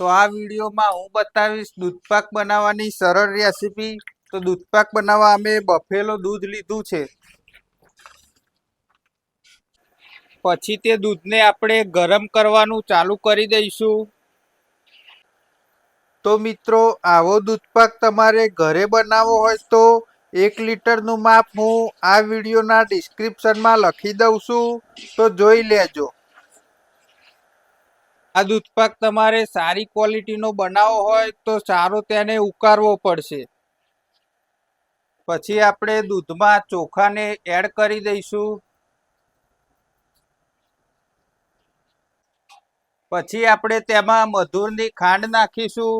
તો આ વિડીયોમાં હું બતાવીશ દૂધપાક બનાવવાની સરળ રેસીપી. તો દૂધપાક બનાવવા અમે બફેલો દૂધ લીધું છે. પછી તે દૂધને આપણે ગરમ કરવાનું ચાલુ કરી દઈશું. તો મિત્રો, આવો દૂધપાક તમારે ઘરે બનાવવો હોય તો એક લીટરનું માપ હું આ વિડીયોના ડિસ્ક્રિપ્શનમાં લખી દઉં છું. તો જોઈ લેજો. આ દૂધપાક તમારે સારી ક્વોલિટીનો બનાવવો હોય તો સારો તેને ઉકાળવો પડશે. પછી આપણે દૂધમાં ચોખાને એડ કરી દઈશું. પછી આપણે તેમાં મધુરની ખાંડ નાખીશું.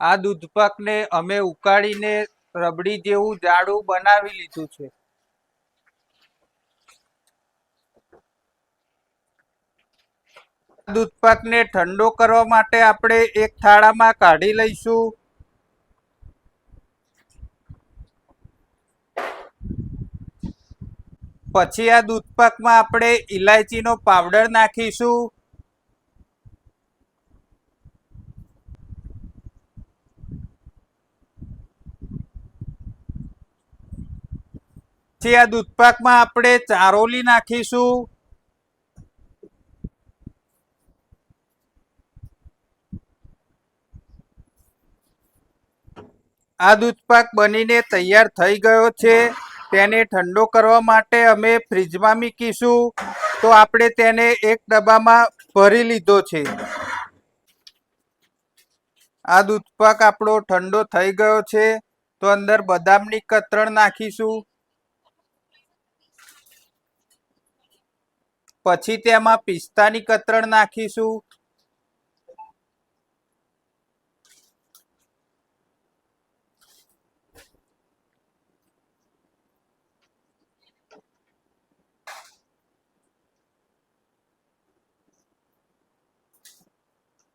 આ દૂધપાકને અમે ઉકાળીને રબડી જેવું જાડું બનાવી લીધું છે. દૂધપાકને ઠંડો કરવા માટે આપણે એક થાળામાં કાઢી લઈશું. પછી આ દૂધપાકમાં આપણે ઇલાયચીનો પાવડર નાખીશું. પછી આ દૂધપાકમાં આપણે ચારોલી નાખીશું. આ દૂધપાક બનીને તૈયાર થઈ ગયો છે. તેને ઠંડો કરવા માટે અમે ફ્રીજમાં મૂકીશું. તો આપણે તેને એક ડબ્બામાં ભરી લીધો છે. આ દૂધપાક આપણો ઠંડો થઈ ગયો છે. તો અંદર બદામની કતરણ નાખીશું. પછી તેમાં પિસ્તાની કતરણ નાખીશું.